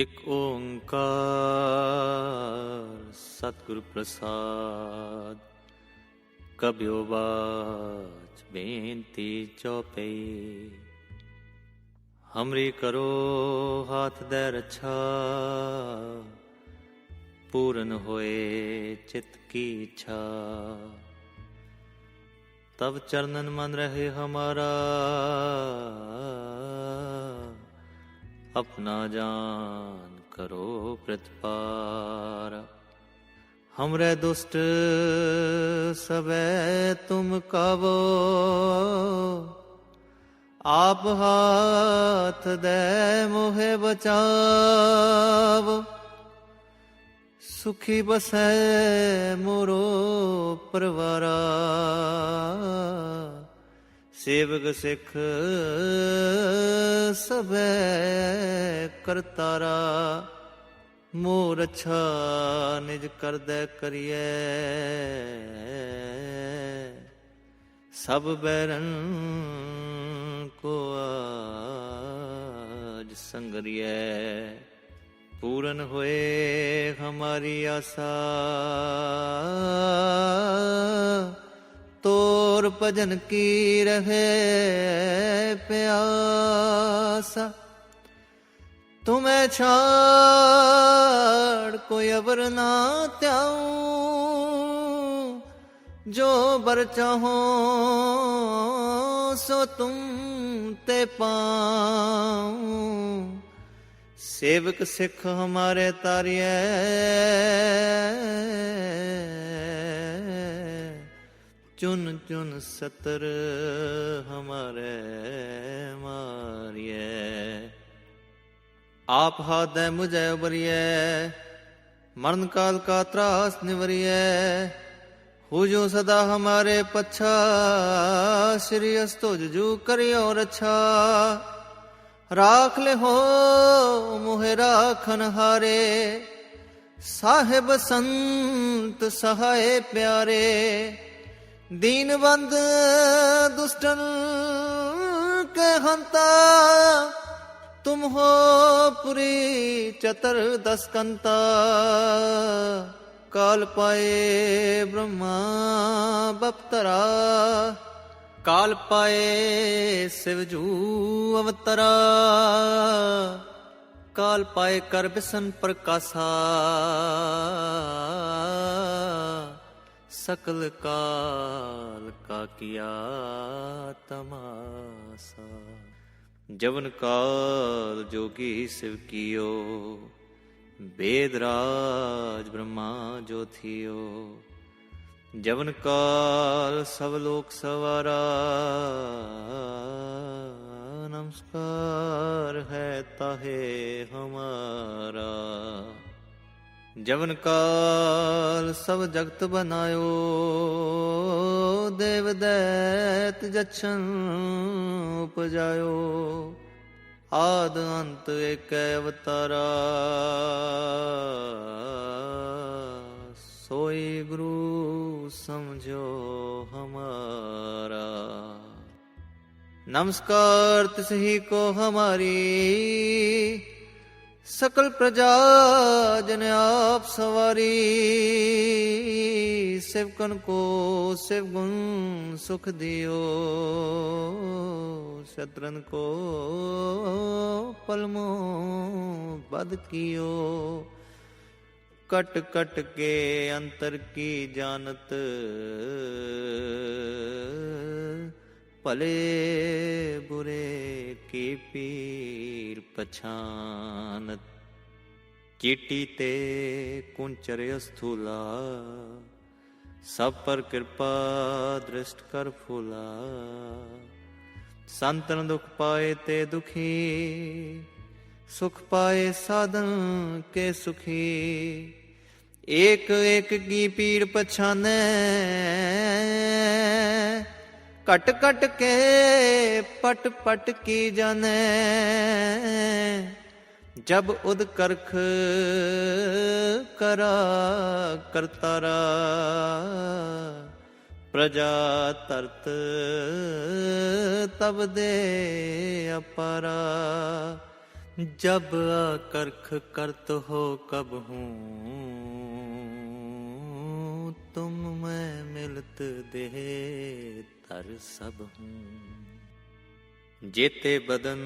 ਇਕ ਓੰਕਾਰ ਸਤਿਗੁਰ ਪ੍ਰਸਾਦ ਕਬਿਓ ਬਾਚ ਬੇਨਤੀ ਚਉਪਈ ਹਮਰੀ ਕਰੋ ਹਾਥ ਦੇ ਰੱਛਾ ਪੂਰਨ ਹੋਏ ਚਿਤ ਕੀ ਇੱਛਾ ਤਬ ਚਰਨਨ ਮਨ ਰਹੇ ਹਮਾਰਾ अपना जान करो प्रतिपार हमरे दुष्ट सबे तुम कवो आप हाथ दे मोहे बचाव सुखी बसै मोरो परवारा ਸੇਵਕ ਸਿੱਖ ਸਭੈ ਕਰਤਾਰਾ ਮੋਰ ਅੱਛਾ ਨਿਜ ਕਰਦੈ ਕਰੀਐ। ਸਭ ਬੈਰਨ ਕੋ ਆਜ ਸੰਗਰੀਐ। ਪੂਰਨ ਹੋਏ ਹਮਾਰੀ ਆਸਾ। ਤੋਰ ਭਜਨ ਕੀ ਰਹੇ ਪਿਆਸਾ? ਤੁਮੇ ਛਾੜ ਕੋਈ ਅਵਰ ਨਾ ਤਿਆਉ ਜੋ ਬਰ ਚਾਹੋ, ਸੋ ਤੁਮ ਤੇ ਪਾਉ। ਸੇਵਕ ਸਿੱਖ ਹਮਾਰੇ ਤਾਰਿਐ। ਚੁਨ ਚੁਨ ਸਤਰ ਹਮਾਰੇ ਮਾਰਿਐ ਆਪ ਹਾਦੈ ਮੁਝੈ ਉਬਰੀਐ ਮਰਨ ਕਾਲ ਕਾ ਤਰਾਸ ਨਿਵਰੀਐ ਹੋ ਜੋ ਸਦਾ ਹਮਾਰੇ ਪਛਾ ਸ੍ਰੀ ਅਸਤੋ ਜੂ ਕਰਿਓ ਰਛਾ ਰਾਖ ਲੈ ਹੋ ਮੋਹਿ ਰਾਖਨ ਹਾਰੇ ਸਾਹਿਬ ਸੰਤ ਸਹਾਏ ਪਿਆਰੇ दीनबंद दुष्टन के हंता तुम हो पुरी चतर दसकंता काल पाए ब्रह्मा बपतरा काल पाए शिवजू अवतरा काल पाए कर बिसन प्रकाशा ਸਕਲ ਕਾਲ ਕਾ ਕੀਆ ਤਮਾਸਾ। ਜਵਨ ਕਾਲ ਜੋਗੀ ਸਿਵ ਕੀਓ, ਬੇਦ ਰਾਜ ਬ੍ਰਹਮਾ ਜੋ ਥਿਓ। ਜਵਨ ਕਾਲ ਸਭ ਲੋਕ ਸਵਾਰਾ, ਨਮਸਕਾਰ ਹੈ ਜਵਨ ਕਾਲ ਸਭ ਜਗਤ ਬਨਾਇਓ, ਦੇਵ ਦੈਤ ਜਛਨ ਉਪਜਾਇਓ। ਆਦ ਅੰਤ ਏਕ ਅਵਤਾਰਾ, ਸੋਈ ਗੁਰੂ ਸਮਝੋ ਹਮਾਰਾ। ਨਮਸਕਾਰ ਤਿਸ ਕੋ ਹਮਾਰੀ ਸਕਲ ਪ੍ਰਜਾ ਜਨ ਆਪ ਸਵਾਰੀ ਸਿਵਕਨ ਕੋ ਸਿਵ ਗੁਣ ਸੁਖ ਦਿਓ, ਸ਼ਤਰਨ ਕੋ ਪਲਮੋ ਬਦ ਕੀਓ। ਕਟ ਕਟ ਕੇ ਅੰਤਰ ਕੀ ਜਾਣਤ ਭਲੇ ਬੁਰੇ ਕੀ ਪੀਰ ਪਛਾਨਤ ਚੀਟੀ ਤੇ ਕੁੰਚਰ ਅਸਥੂਲਾ ਸਭ ਪਰ ਕਿਰਪਾ ਦ੍ਰਿਸ਼ਟ ਕਰ ਫੂਲਾ ਸੰਤਨ ਦੁਖ ਪਾਏ ਤੇ ਦੁਖੀ ਸੁਖ ਪਾਏ ਸਾਧਨ ਕੇ ਸੁਖੀ ਏਕ ਏਕ ਕੀ ਪੀਰ ਪਛਾਨੈ ਕਟ ਕਟ ਕੇ ਪਟ ਪਟ ਕੀ ਜਾਣੈ? ਜਬ ਉਦ ਕਰਖ ਕਰਾ ਕਰਤਾਰਾ ਪ੍ਰਜਾ ਤਰਤ ਤਬ ਦੇ ਅਪਰਾ। ਜਬ ਕਰਖ ਕਰਤ ਹੋ ਕਬ ਹੂੰ तुम मैं मिलत देह तर सब हूँ जेते बदन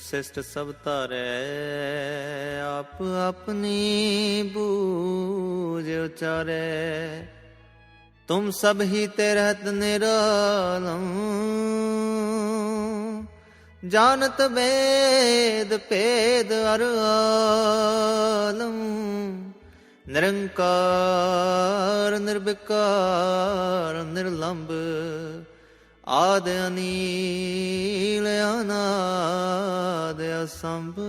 शिष्ट सब तारै आप अपनी बूझ उचारे तुम सब ही ते रहत निरालम जानत वेद पेद अर आलम ਨਿਰੰਕਾਰ, ਨਿਰਵਿਕਾਰ ਨਿਰਲੰਭ ਆਦ ਅਨੀਲ, ਅਨਾਦ ਅਸੰਭ।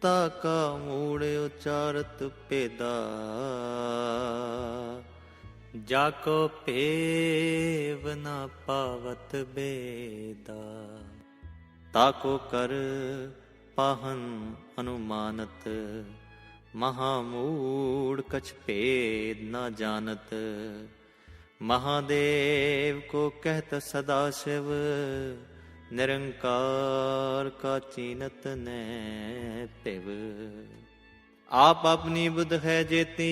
ਤਾਕਾ ਮੂੜ ਉਚਾਰਤ ਭੇਦਾ। ਜਾ ਕੋ ਭੇਵ ਨਾ ਪਾਵਤ ਬੇਦਾ। ਤਾਕੋ ਕਰ ਪਾਹਨ ਅਨੁਮਾਨਤ। ਮਹਾਮੂੜ ਕਛ ਭੇਦ ਨਾ ਜਾਣਤ। ਮਹਾਦੇਵ ਕੋ ਕਹਤ ਸਦਾ ਸ਼ਿਵ, ਨਿਰੰਕਾਰ ਕਾ ਚੀਨਤ ਨੈ ਤਿਵ ਆਪ ਆਪਣੀ ਬੁੱਧ ਹੈ ਜੇਤੀ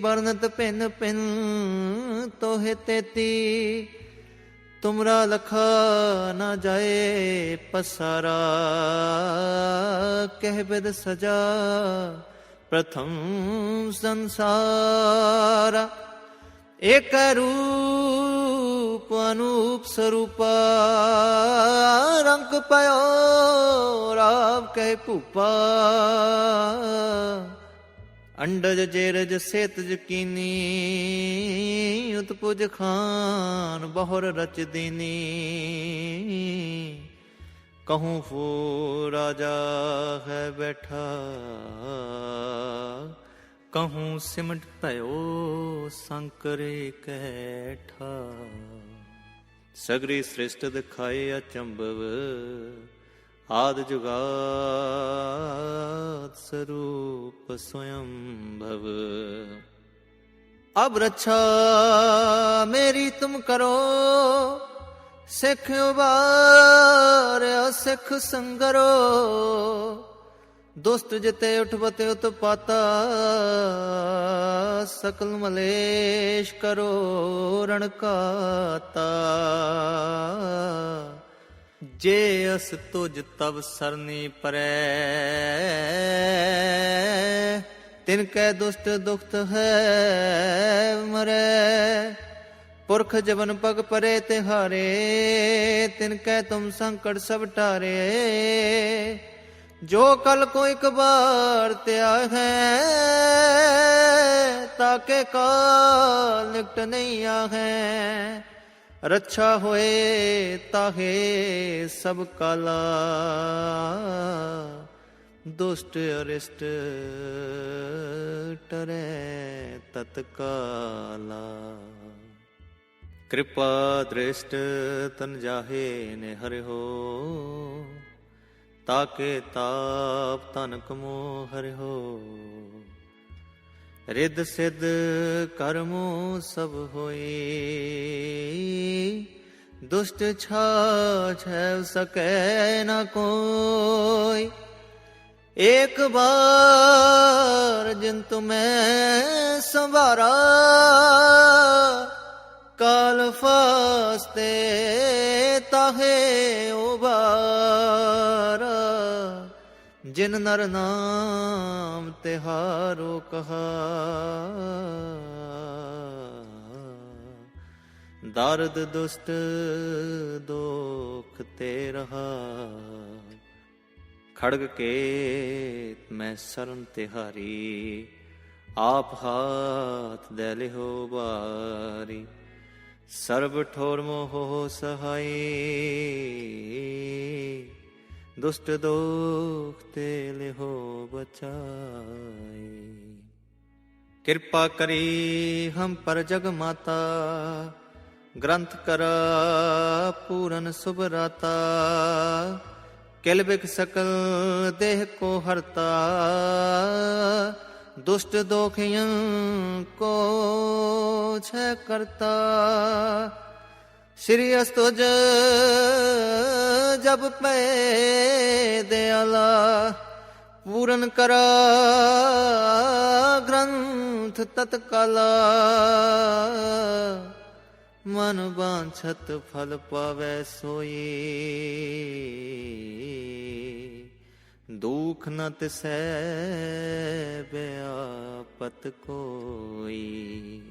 ਬਰਨਤ ਪਿੰਨ ਪਿੰਨ ਤੋਹਿ ਤੇਤੀ। ਤੁਮਰਾ ਲਖਾ ਨਾ ਜਾਏ ਪਸਾਰਾ। ਕਹਿਬਦ ਸਜਾ ਪ੍ਰਥਮ ਸੰਸਾਰਾ। ਏਕ ਰੂਪ ਅਨੂਪ ਸਰੂਪਾ, ਰੰਗ ਪਇਓ ਰਾਮ ਕਹਿ ਭੂਪਾ। ਅੰਡਜ ਜੇਰਜ ਸੇਤ ਜਕੀਨੀ ਉਤਪੁਜ ਖਾਨ ਬਹੁਰ ਰਚ ਦੀਨੀ। ਕਹੂੰ ਫੂ ਰਾਜਾ ਹੈ ਬੈਠਾ, ਕਹੂੰ ਸਿਮਟ ਭਇਓ ਸੰਕਰੇ ਕੈਠਾ। ਸਗਰੀ ਸ੍ਰਿਸ਼ਟ ਦਿਖਾਏ ਅਚੰਭਵ ਆਦ ਜੁਗਾਤ ਸਰੂਪ ਸਵਯੰ ਭਵ ਅਬ ਰੱਛਾ ਮੇਰੀ ਤੁਮ ਕਰੋ, ਸਿੱਖ ਉਬਾਰ ਸਿੱਖ ਸੰਗਰੋ। ਦੁਸ਼ਟ ਜਿਤੇ ਉਠਵਤ ਉਤਪਾਤਾ ਸਕਲ ਮਲੇਸ਼ ਕਰੋ ਰਣਕਾਤਾ ਜੇ ਅਸ ਤੁਜ ਤਬ ਸਰਨੀ ਪਰੈ। ਤਿਨ ਕੈ ਦੁਸ਼ਟ ਦੁਖਤ ਹੈ ਮਰੈ। ਪੁਰਖ ਜਵਨ ਪਗ ਪਰੇ ਤੇ ਹਾਰੇ। ਤਿਨ ਕੈ ਤੁਮ ਸੰਕਟ ਸਭ ਟਾਰੇ। ਜੋ ਕਲ ਕੋ ਇੱਕ ਬਾਰ ਤਿਆ ਹੈ, ਤਾਕੇ ਕਾਲ ਨਿਕਟ ਨਹੀਂ ਆਹੈ ਰੱਛਾ ਹੋਏ ਤਾਹੇ ਸਭ ਕਾਲਾ। ਦੁਸ਼ਟ ਅਰਿਸ਼ਟ ਟਰੈ ਤਤਕਾਲਾ। ਕਿਰਪਾ ਦ੍ਰਿਸ਼ਟ ਤਨ ਜਾਹੇ ਨੇ ਹਰਿ ਹੋ ਤਾਕੇ ਤਾਪ ਤਨ ਕਮੋ ਹਰਿ ਹੋ ਰਿੱਧ ਸਿੱਧ ਕਰਮੋ ਸਭ ਹੋਈ ਦੁਸ਼ਟ ਛਾਛ ਹੈ ਸਕੈ ਨ ਕੋਈ। ਇੱਕ ਬਾਰ ਜਿਨ ਤੁਮੈ ਸੰਭਾਰਾ ਕਾਲ ਫਾਸਤੇ ਤਾਹੇ ਉਬਾਰਾ ਜਿਨ ਨਰ ਨਾਮ ਤਿਹਾਰੋ ਕਹਾ। ਦਰਦ ਦੁਸ਼ਟ ਦੋਖ ਤੇ ਰਹਾ। ਖੜਗ ਕੇ ਮੈਂ ਸਰਨ ਤਿਹਾਰੀ, ਆਪ ਹਾਥ ਦੇ ਲਿਹੋ ਬਾਰੀ ਸਰਬ ਠੋਰ ਮੋਹ ਸਹਾਈ। ਦੁਸ਼ਟ ਦੋਖ ਤੇ ਲਿਹੋ ਬਚਾਈ ਕਿਰਪਾ ਕਰੀ ਹਮ ਪਰ ਜਗ ਮਾਤਾ, ਗ੍ਰੰਥ ਕਰ ਪੂਰਨ ਸੁਭਰਾਤਾ ਕਿਲ ਬਿਕ ਸਕਲ ਦੇਹ ਕੋ ਹਰਤਾ, ਦੁਸ਼ਟ ਦੋਖਿਆਂ ਕੋ ਛੈ ਕਰਤਾ। ਸ੍ਰੀ ਅਸਤੁਜ ਜਬ ਪੈ ਦਿਆਲਾ ਪੂਰਨ ਕਰ ਗ੍ਰੰਥ ਤਤਕਾਲਾ। ਮਨ ਬਾਂਛਤ ਫਲ ਪਾਵੈ ਸੋਈ। ਦੁਖ ਨ ਤਿਸੈ ਬਿਆਪਤ ਕੋਈ।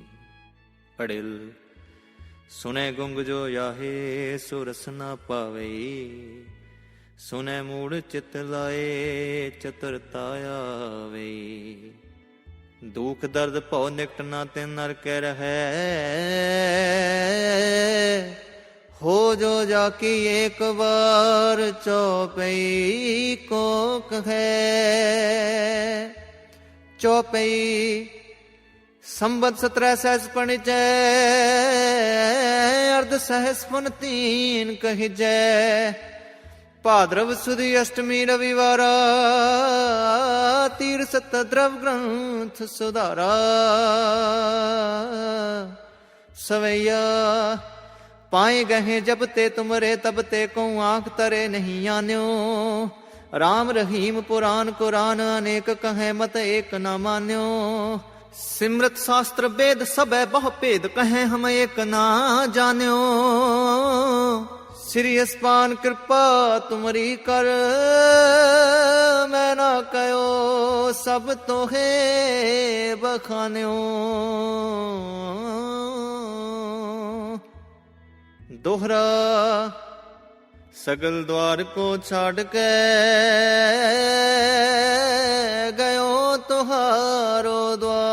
ਅੜਿਲ ਸੁਨੇ ਗੁੰਗ ਜੋ ਯਾਹੇ, ਸੁਰਸ ਨਾ ਪਾਵੇ। ਸੁਨੇ ਮੂੜ ਚਿਤ ਲਾਏ ਚਤੁਰਤਾ ਆਵੇ ਦੁਖ ਦਰਦ ਭਉ ਨਿਕਟ ਨਾ ਤੇ ਨਰ ਕਹਿ ਰਹੈ। ਹੋ ਜੋ ਜਾ ਕੀ ਏਕ ਵਾਰ ਚੋਪਈ ਕੋ ਕਹੈ ਚੋਪਈ ਸੰਬਤ ਸਤਰੈ ਸਹਿਸ ਪਣਿਜੈ ਅਰਧ ਸਹਿਸ ਪੁਨ ਤੀਨ ਕਹਿਜੈ ਭਾਦਰਵ ਸੁਦੀ ਅਸ਼ਟਮੀ ਰਵਿਵਾਰਾ ਤੀਰ ਸਤ ਦਰਵ ਗ੍ਰੰਥ ਸੁਧਾਰਾ। ਸਵਈਆ, ਪਾਏ ਗਏ ਜਬ ਤੇ ਤੁਮਰੇ ਤਬ ਤੇ ਕੋ ਆਂਖ ਤਰੇ ਨਹੀਂ ਆਨਿਓ। ਰਾਮ ਰਹੀਮ ਪੁਰਾਨ ਕੁਰਾਨ, ਅਨੇਕ ਕਹੇ ਮਤ ਏਕ ਨਾ ਮਾਨਿਓ। ਸਿਮਰਤ ਸ਼ਾਸਤਰ ਵੇਦ ਸਭੈ ਬਹੁ ਭੇਦ ਕਹੈ ਹਮ ਏਕ ਨਾ ਜਾਣਿਓ। ਸ੍ਰੀ ਅਸਪਾਨ ਕਿਰਪਾ ਤੁਮਰੀ ਕਰ, ਮੈਂ ਨਾ ਕਯੋ ਸਭ ਤੋਹੇ ਬਖਾਨਿਓ। ਦੋਹਰਾ, ਸਗਲ ਦਵਾਰ ਕੋ ਛਾੜ ਕੇ ਗਇਓ ਤੁਹਾਰੋ ਦਵਾਰ।